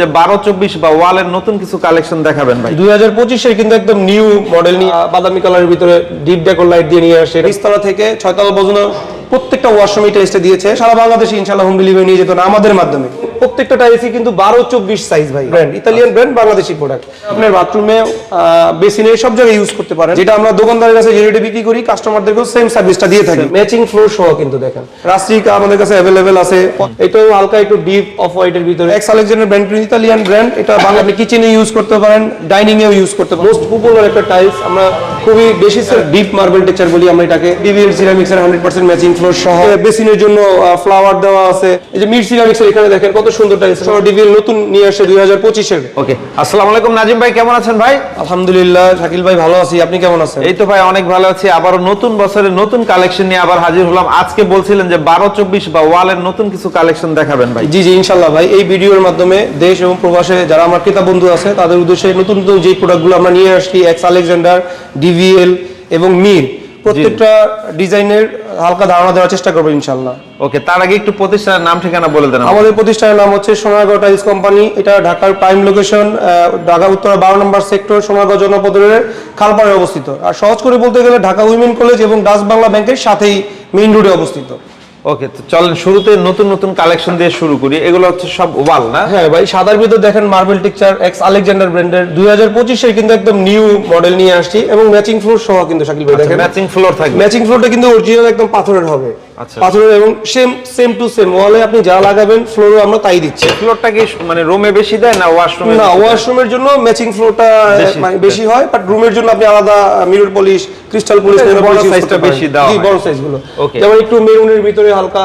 যে বারো চব্বিশ বা ওয়ালের নতুন কিছু কালেকশন দেখাবেন ভাই। দুই হাজার পঁচিশের কিন্তু একদম নিউ মডেল নিয়ে বাদামি কালারের ভিতরে ডিপ ডেকোর লাইট দিয়ে নিয়ে আসে। নিচতলা থেকে ছয়তলা পর্যন্ত প্রত্যেকটা ওয়াশরুম এসে দিয়েছে। সারা বাংলাদেশে ইনশাল্লাহ হোম ডেলিভারি নিয়ে যেত না আমাদের মাধ্যমে। প্রত্যেকটা টাইলসই কিন্তু বারো চব্বিশ সাইজ ভাই। Brand Italian brand Bangladeshi product আপনার বাথরুমে বেসিনে সব জায়গায় ইউজ করতে পারেন। যেটা আমরা দোকানদারের কাছে যে রেটে বিক্রি করি কাস্টমারদেরকেও সেম সার্ভিসটা দিয়ে থাকি। ম্যাচিং ফ্লোর সহ কিন্তু দেখেন। রাস্ট্রিকা আমাদের কাছে অ্যাভেলেবেল আছে। এটাও হালকা একটু ডিপ অফ হোয়াইটের ভিতরে। X Alexander brand Italian brand এটা বাংলা কিচেনে ইউজ করতে পারেন ডাইনিং এও ইউজ করতে পারেন। মোস্ট পপুলার একটা টাইলস আমরা খুবই বেশি স্যার ডিপ মার্বেল টেক্সচার বলি আমরা এটাকে। ডিভিএল সিরামিক্স এর 100% ম্যাচিং ফ্লোর সহ। বেসিনের জন্য ফ্লাওয়ার দেওয়া আছে। এই যে মিড সিরামিক্স এর এখানে দেখেন কত সুন্দর টাইলস সহ ডিভিএল নতুন নিয়ে আসে 2025 এর ওকে আসসালামু আলাইকুম নাজিম ভাই কেমন আছেন ভাই? আলহামদুলিল্লাহ শাকিল ভাই ভালো আছি। আপনি কেমন আছেন? এই তো ভাই অনেক ভালো আছি। আবারও নতুন বছরের নতুন কালেকশন নিয়ে আবার হাজির হলাম। আজকে বলছিলেন যে বারো চব্বিশ বা ওয়ালের নতুন কিছু কালেকশন দেখাবেন ভাই। জি জি ইনশাল্লাহ ভাই। এই ভিডিওর মাধ্যমে দেশ এবং প্রবাসে যারা আমার ক্রেতা বন্ধু আছে তাদের উদ্দেশ্যে নতুন নতুন যে প্রোডাক্টগুলো আমরা নিয়ে আসছি এক্স আলেকজান্ডার ডিভিএল এবং মির প্রত্যেকটা ডিজাইনের হালকা ধারণা দেওয়ার চেষ্টা করব ইনশাল্লাহ ওকে তার আগে একটু প্রতিষ্ঠানের নাম ঠিকানা বলে দেন আমাদের প্রতিষ্ঠানের নাম হচ্ছে সোনারগাঁও টাইলস কোম্পানি এটা ঢাকার প্রাইম লোকেশন ঢাকা উত্তরা বারো নম্বর সেক্টর সোনারগাঁও জনপদের খালপাড়ে অবস্থিত। আর সহজ করে বলতে গেলে ঢাকা উইমেন কলেজ এবং ডাচ বাংলা ব্যাংকের সাথেই মেইন রোডে অবস্থিত। ওকে তো চলেন শুরুতে নতুন নতুন কালেকশন দিয়ে শুরু করি। এগুলো হচ্ছে সব ওয়াল না? হ্যাঁ ভাই সাদার ভিতর দেখেন মার্বেল টেক্সচার এক্স আলেকজান্ডার ব্র্যান্ডের দুই হাজার পঁচিশের কিন্তু একদম নিউ মডেল নিয়ে আসছি এবং ম্যাচিং ফ্লোর সহ কিন্তু শাকিল ভাই দেখেন। ম্যাচিং ফ্লোর থাকবে। ম্যাচিং ফ্লোরটা কিন্তু অরিজিনাল একদম পাথরের হবে। আচ্ছা। পাথরের এবং সেম সেম টু সেম ওয়ালে আপনি যা লাগাবেন ফ্লোরও আমরা তাই দিচ্ছি। ফ্লোরটা কি মানে রুমে বেশি দেয় না ওয়াশরুমে না ওয়াশরুমের জন্য ম্যাচিং ফ্লোরটা মানে বেশি হয় বাট রুমের জন্য আপনি আলাদা মিরর পলিশ ক্রিস্টাল পলিশ বড় size-টা বেশি দেওয়া জি বড় সাইজগুলো। Okay. যেমন একটু মেরুনের ভিতরে হালকা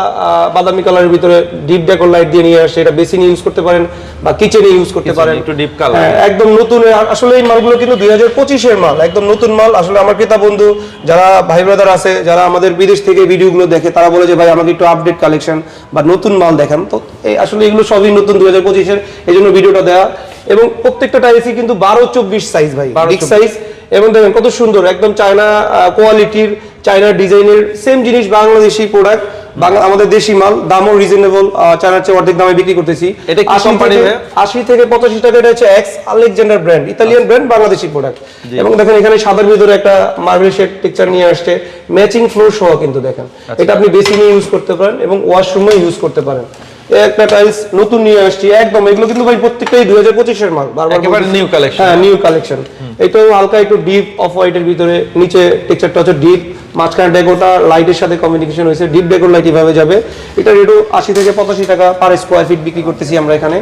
বাদামি কালারের ভিতরে ডিপ ডেকোর লাইট দিয়ে নিয়ে আসে এটা বেসিনে ইউজ করতে পারেন বা কিচেনে ইউজ করতে পারেন। একটু deep color। হ্যাঁ, একদম নতুন আসলে এই মালগুলো কিন্তু দুই হাজার পঁচিশের মাল একদম নতুন মাল। আসলে আমার ক্রেতা বন্ধু যারা ভাই ব্রাদার আছে যারা আমাদের বিদেশ থেকে ভিডিওগুলো দেখে তারা বলে যে ভাই আমাকে একটু আপডেট কালেকশন বা নতুন মাল দেখান। তো এই আসলে এগুলো সবই নতুন দু হাজার পঁচিশের এই জন্য ভিডিওটা দেওয়া এবং প্রত্যেকটা টাইলসই কিন্তু বারো চব্বিশ সাইজ ভাই 12, বিগ সাইজ এবং দেখেন কত সুন্দর একদম চায়না কোয়ালিটির চায়না ডিজাইনের সেম জিনিস বাংলাদেশি প্রোডাক্ট বাংলা আমাদের দেশি মাল দামও রিজনেবল চায়নার চেয়ে অর্ধেক দামে বিক্রি করতেছি। এটা কি 80 company থেকে- ভাই? আশি থেকে পঁচাশি টাকা এটা হচ্ছে X Alexander brand Italian brand Bangladeshi product এবং দেখেন এখানে সাদার ভিতরে একটা মার্বেল শেড টেক্সচার নিয়ে আসছে ম্যাচিং ফ্লোর সহ কিন্তু দেখেন। আচ্ছা। এটা আপনি বেসিনে ইউজ করতে পারেন এবং ওয়াশরুমে ইউজ করতে পারেন। একটা টাইলস নতুন নিয়ে আসছি একদম এগুলো কিন্তু ভাই প্রত্যেকটাই দুই হাজার পঁচিশের মাল বারবার new collection। হ্যাঁ নিউ কালেকশন এটাও হালকা একটু ডিপ অফ হোয়াইটের ভিতরে, নিচে টেক্সচারটা হচ্ছে ডিপ মাঝখানে ডেকোটা লাইটের সাথে কমিউনিকেশন হয়েছে ডিপ ডেকোর লাইট এভাবে যাবে। এটা রেটও আশি থেকে পঁচাশি টাকা পার স্কোয়ার ফিট বিক্রি করতেছি আমরা এখানে।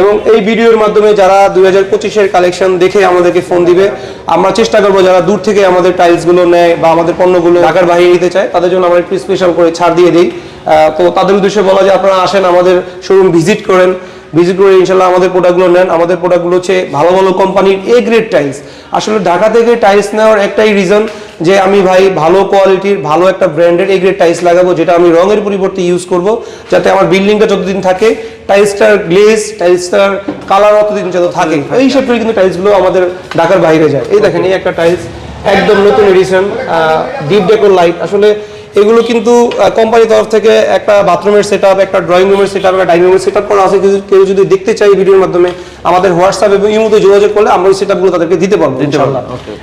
এবং এই ভিডিওর মাধ্যমে যারা দুই হাজার পঁচিশের কালেকশন দেখে আমাদেরকে ফোন দিবে, আমরা চেষ্টা করব যারা দূর থেকে আমাদের টাইলসগুলো নেয় বা আমাদের পণ্যগুলো ঢাকার বাইরে নিতে চায়, তাদের জন্য আমরা একটু স্পেশাল করে ছাড় দিয়ে দিই। তো তাদের উদ্দেশ্যে বলা যে আপনারা আসেন আমাদের শোরুম ভিজিট করেন। ভিজিট করে ইনশাল্লাহ আমাদের প্রোডাক্টগুলো নেন। আমাদের প্রোডাক্টগুলো হচ্ছে ভালো ভালো কোম্পানির এ গ্রেড টাইলস আসলে ঢাকা থেকে টাইলস নেওয়ার একটাই রিজন যে আমি ভাই ভালো কোয়ালিটির ভালো একটা ব্র্যান্ডের এ গ্রেড টাইলস লাগাবো যেটা আমি রঙের পরিবর্তে ইউজ করব যাতে আমার বিল্ডিংটা যতদিন থাকে টাইলসটার গ্লেজ টাইলসটার কালার অতদিন যত থাকে। এই করে কিন্তু টাইলসগুলো আমাদের ঢাকার বাইরে যায়। এই দেখেন এই একটা টাইলস একদম নতুন এডিশন ডিপ ডেকোর লাইট আসলে এগুলো কিন্তু কোম্পানির তরফ থেকে একটা বাথরুমের সেট একটা ড্রয়িং রুমের সেট একটা ডাইনিং রুমের সেট করা আছে। কেউ যদি দেখতে চাই ভিডিওর মাধ্যমে আমাদের হোয়াটসঅ্যাপ এবং ইমোতে যোগাযোগ করলে আমরা ওই সেট তাদেরকে দিতে পারব ইনশাআল্লাহ।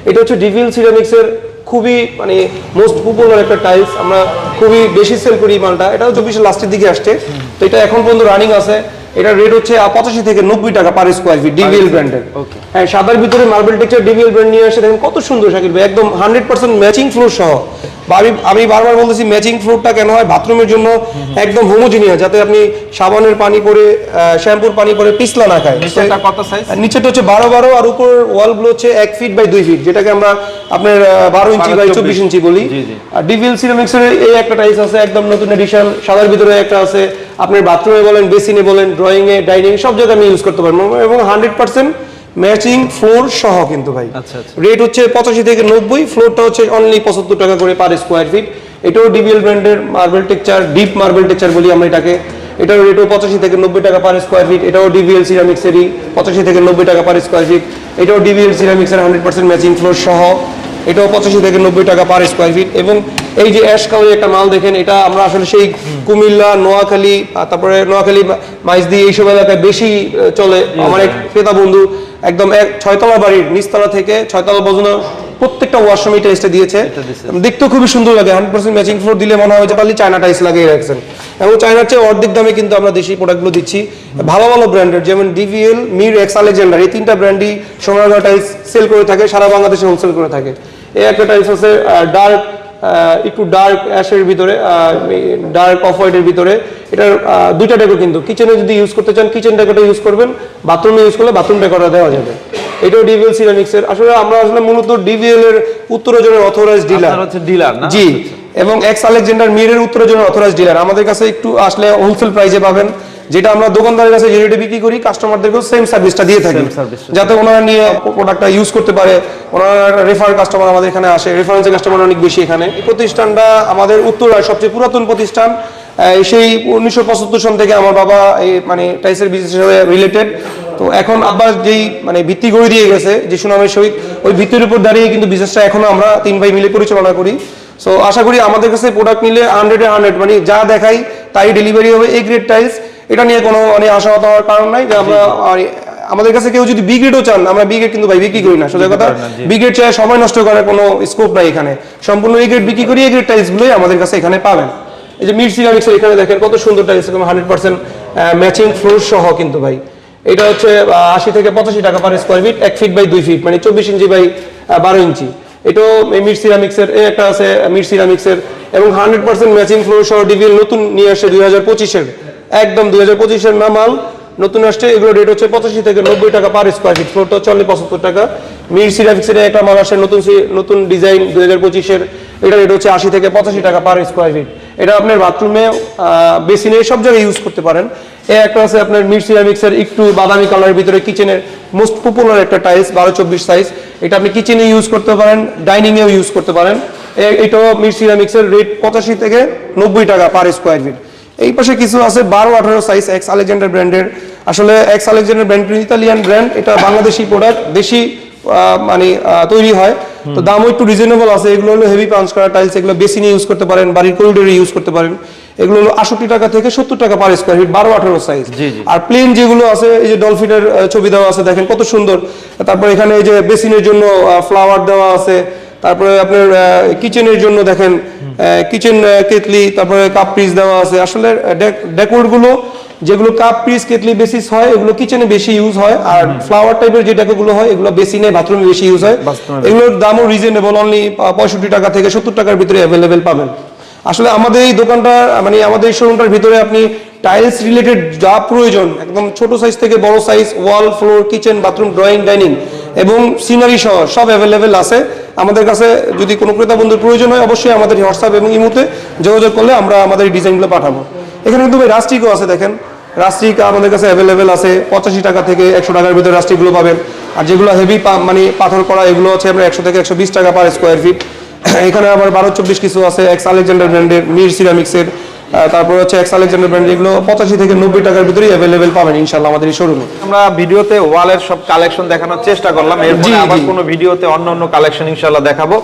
এটা হচ্ছে ডিভিল সিরামিক্সের খুবই মানে মোস্ট পপুলার একটা টাইলস আমরা খুবই বেশি সেল করি মালটা। এটাও চব্বিশে লাস্টের দিকে আসছে। তো এটা এখন পর্যন্ত রানিং আছে। এটা রেট হচ্ছে পঁচাশি থেকে নব্বই টাকা পার স্কোয়ার ফিট ডিভিএল ব্র্যান্ডের হ্যাঁ সাদার ভিতরে মার্বেল টেক্সচার ডিভিএল ব্র্যান্ড নিয়ে আসে দেখেন কত সুন্দর শাকিল ভাই একদম হান্ড্রেড পার্সেন্ট ম্যাচিং ফ্লোর সহ। আমি আমি বারবার বলতেছি ম্যাচিং ফ্লোরটা কেন হয়? বাথরুমের জন্য একদম হোমোজিনিয়াস যাতে আপনি সাবানের পানি পরে শ্যাম্পুর পানি পরে পিছলা না খায়। নিচেরটা কত? আর নিচেটা হচ্ছে বারো বারো আর উপর ওয়ালগুলো হচ্ছে এক ফিট বাই দুই ফিট যেটাকে আমরা আপনার বারো ইঞ্চি বাই 12, চব্বিশ ইঞ্চি বলি। আর ডিভিএল সিরামিক্সের এই একটা টাইলস আছে একদম নতুন এডিশন সাদার ভিতরে একটা আছে আপনার বাথরুমে বলেন বেসিনে বলেন ড্রয়িং এ ডাইনিং সব জায়গায় আমি ইউজ করতে পারব। এবং হান্ড্রেড পার্সেন্ট ম্যাচিং ফ্লোর সহ কিন্তু ভাই। আচ্ছা, আচ্ছা। রেট হচ্ছে পঁচাশি থেকে নব্বই ফ্লোরটা হচ্ছে অনলি পঁচাত্তর টাকা করে পার স্কোয়ার ফিট এটাও ডিবিএল ব্র্যান্ডের marble texture deep marble texture বলি আমরা এটাকে। এটার রেটও পঁচাশি থেকে নব্বই টাকা পার স্কোয়ার ফিট এটাও ডিবিএল সিরামিক্সেরই পঁচাশি থেকে নব্বই টাকা পার স্কোয়ার ফিট এটাও ডিবিএল সিরামিক্সের হান্ড্রেড পার্সেন্ট ম্যাচিং ফ্লোর সহ। এটাও পঁচাশি থেকে নব্বই টাকা পার স্কোয়ার ফিট এবং এই যে অ্যাশ কালারের একটা মাল দেখেন এটা আমরা আসলে সেই কুমিল্লা নোয়াখালী তারপরে নোয়াখালী মাইজদি এইসব এলাকায় বেশি চলে। আমার এক ক্রেতা বন্ধু একদম এক ছয়তলা বাড়ির নিচতলা থেকে ছয়তলা পর্যন্ত প্রত্যেকটা ওয়াশরুম এই টাইসটা দিয়েছে। দেখতে খুবই সুন্দর লাগে হান্ড্রেড পার্সেন্ট ম্যাচিং ফ্লোর দিলে মনে হয় যে পারলে চায়না টাইস লাগিয়ে রাখছেন। এবং চায়নার চেয়ে অর্ধেক দামে কিন্তু আমরা দেশি প্রোডাক্টগুলো দিচ্ছি। ভালো ভালো ব্র্যান্ডের যেমন ডিভিএল মির এক্স আলেকজান্ডার এই তিনটা ব্র্যান্ডই সোনারগাঁ টাইস সেল করে থাকে সারা বাংলাদেশে হোলসেল করে থাকে। এই একটা টাইলস আছে ডার্ক একটু ডার্ক অ্যাশের ভিতরে ডার্ক অফ হোয়াইটের ভিতরে এটার দুইটা ডেকো কিন্তু। কিচেনে যদি ইউজ করতে চান কিচেন ডেকোটা ইউজ করবেন বাথরুমে ইউজ করলে বাথরুম ডেকোটা দেওয়া যাবে। এটাও ডিভিএল সিরামিক্সের আসলে আমরা আসলে মূলত ডিভিএল এর উত্তরজনের অথরাইজ ডিলার হচ্ছে ডিলার না? জি এবং এক্স আলেকজান্ডার মিরের উত্তরজনের অথরাইজ ডিলার আমাদের কাছে একটু আসলে হোলসেল প্রাইসে পাবেন। যেটা আমরা দোকানদারের কাছে যে রেটে বিক্রি করি কাস্টমারদেরকেও সেম সার্ভিসটা দিয়ে থাকি। যাতে ওনারা নিয়ে প্রোডাক্টটা ইউজ করতে পারে। ওনারা রেফার কাস্টমার আমাদের এখানে আসে। রেফারেন্সের কাস্টমার অনেক বেশি এখানে। এই প্রতিষ্ঠানটা আমাদের উত্তরায় সবচেয়ে পুরাতন প্রতিষ্ঠান। সেই উনিশশো পঁচাত্তর সন থেকে আমার বাবা এই মানে টাইসের বিজনেস সাথে রিলেটেড তো এখন আব্বাস যেই মানে ভিত্তি গড়ে দিয়ে গেছে যে সুনামের সহিত ওই ভিত্তির উপর দাঁড়িয়ে কিন্তু বিজনেসটা এখনও আমরা তিন ভাই মিলে পরিচালনা করি। সো আশা করি আমাদের কাছে প্রোডাক্ট নিলে হান্ড্রেডে হান্ড্রেড মানে যা দেখাই তাই ডেলিভারি হবে। এই গ্রেড টাইলস এটা নিয়ে কোনো মানে আশাহত হওয়ার কারণ নাই যে আমরা আমাদের কাছে কেউ যদি বি গ্রেডও চান আমরা বি গ্রেড কিন্তু ভাই বিক্রি করি না। সোজা কথা পারেন না, জি। বি গ্রেড চাই সময় নষ্ট করার কোনো স্কোপ নাই এখানে। সম্পূর্ণ এ গ্রেড বিক্রি করি এ গ্রেড টাইলস গুলোই আমাদের কাছে এখানে পাবেন। এই যে মির সিরামিক্স এখানে দেখেন কত সুন্দর tiles hundred percent matching floor সহ কিন্তু ভাই। এটা হচ্ছে আশি থেকে পঁচাশি টাকা পার স্কোয়ার ফিট এক ফিট বাই দুই ফিট মানে চব্বিশ ইঞ্চি বাই বারো ইঞ্চি। এটাও এই মির সিরামিক্সের এই একটা আছে মির সিরামিক্সের এবং হান্ড্রেড পার্সেন্ট ম্যাচিং ফ্লোর সহ ডিভিএল নতুন নিয়ে আসে দুই হাজার পঁচিশের। একদম দুই হাজার পঁচিশের নামাল। নতুন আসছে, এগুলো রেট হচ্ছে পঁচাশি থেকে নব্বই টাকা পার স্কোয়ার ফিট ফ্লোরটা হচ্ছে অনলি পঁচাত্তর টাকা। মির সিরামিক্সের একটা মাল আসে নতুন নতুন ডিজাইন দুই হাজার পঁচিশের। এটা রেট হচ্ছে আশি থেকে পঁচাশি টাকা পার স্কোয়ার ফিট এটা আপনার বাথরুমে বেসিনে সব জায়গায় ইউজ করতে পারেন। এ একটা আছে আপনার মির সিরামিক্সের একটু বাদামি কালারের ভিতরে কিচেনের মোস্ট পপুলার একটা টাইলস বারো চব্বিশ সাইজ এটা আপনি কিচেনে ইউজ করতে পারেন ডাইনিংয়েও ইউজ করতে পারেন। এটাও মির সিরামিক্সের রেট পঁচাশি থেকে নব্বই টাকা পার স্কোয়ার ফিট এই পাশে কিছু আছে বারো আঠারো সাইজ এক্স আলেকজান্ডার ব্র্যান্ডের আসলে X Alexander brand Italian brand এটা বাংলাদেশি প্রোডাক্ট দেশি মানে তৈরি হয়। তো দামও একটু রিজনেবল আছে এগুলো হলো হেভি পাঞ্চ করা টাইলস এগুলো বেসিনে ইউজ করতে পারেন বাড়ির করিডোরে ইউজ করতে পারেন। এগুলো হলো আষট্টি টাকা থেকে সত্তর টাকা পার স্কোয়ার ফিট বারো আঠারো সাইজ। আর প্লেন যেগুলো আছে এই যে ডলফিনের ছবি দেওয়া আছে দেখেন কত সুন্দর। তারপর এখানে এই যে বেসিনের জন্য ফ্লাওয়ার দেওয়া আছে। তারপরে আপনার কিচেনের জন্য দেখেন কিচেন কেতলি তারপরে কাপ পিস দেওয়া আছে। আসলে ডেকোরগুলো যেগুলো কাপ পিস কেতলি বেসিস হয় এগুলো কিচেনে বেশি ইউজ হয়। আর ফ্লাওয়ার টাইপের যে ডেকোগুলো হয় এগুলো বেসিনে বাথরুমে বেশি ইউজ হয়। এগুলোর দামও রিজনেবল অনলি পঁয়ষট্টি টাকা থেকে সত্তর টাকার ভিতরে অ্যাভেলেবেল পাবেন। আসলে আমাদের এই দোকানটা মানে আমাদের এই শোরুমটার ভিতরে আপনি টাইলস রিলেটেড যা প্রয়োজন একদম ছোট সাইজ থেকে বড় size wall floor kitchen bathroom drawing dining এবং সিনারি সহ সব অ্যাভেলেবেল আছে। আমাদের কাছে যদি কোনো ক্রেতা বন্ধুর প্রয়োজন হয়, অবশ্যই আমাদের হোয়াটসঅ্যাপ এবং ইমোতে যোগাযোগ করলে আমরা আমাদের এই ডিজাইনগুলো পাঠাবো। এখানে কিন্তু ভাই রাস্টিকও আছে দেখেন। রাস্টিক আমাদের কাছে অ্যাভেলেবেল আছে, পঁচাশি টাকা থেকে একশো টাকার ভিতরে রাস্টিকগুলো পাবেন। আর যেগুলো হেভি মানে পাথর করা, এগুলো আছে আমরা একশো থেকে একশো বিশ টাকা পার স্কোয়ার ফিট এখানে আবার বারো চব্বিশ কিছু আছে এক্স আলেকজান্ডার ব্র্যান্ডের মির সিরামিক্সের তারপর হচ্ছে এক্স আলেকজান্ডার ব্র্যান্ড এগুলো পঁচাশি থেকে নব্বই টাকার ভিতরেই অ্যাভেলেবেল পাবেন ইনশাল্লাহ আমাদের এই শোরুমে আমরা ভিডিওতে ওয়ালের সব কালেকশন দেখানোর চেষ্টা করলাম এরপরে আবার কোনো ভিডিওতে অন্য অন্য কালেকশন ইনশাআল্লাহ দেখাবো।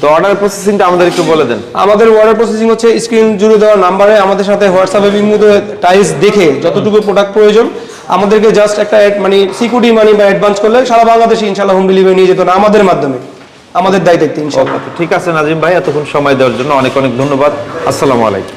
তো অর্ডার প্রসেসিংটা আমাদের একটু বলে দেন। আমাদের অর্ডার প্রসেসিং হচ্ছে স্ক্রিন জুড়ে দেওয়া নাম্বারে আমাদের সাথে হোয়াটসঅ্যাপ এবং টাইলস দেখে যতটুকু প্রোডাক্ট প্রয়োজন আমাদেরকে জাস্ট একটা মানে সিকিউরিটি মানি বা অ্যাডভান্স করলে সারা বাংলাদেশে ইনশাল্লাহ হোম ডেলিভারি নিয়ে যেত না আমাদের মাধ্যমে। আমাদের দায়িত্ব ঠিক আছে নাজিম ভাই এতক্ষণ সময় দেওয়ার জন্য অনেক অনেক ধন্যবাদ। আসসালামু আলাইকুম।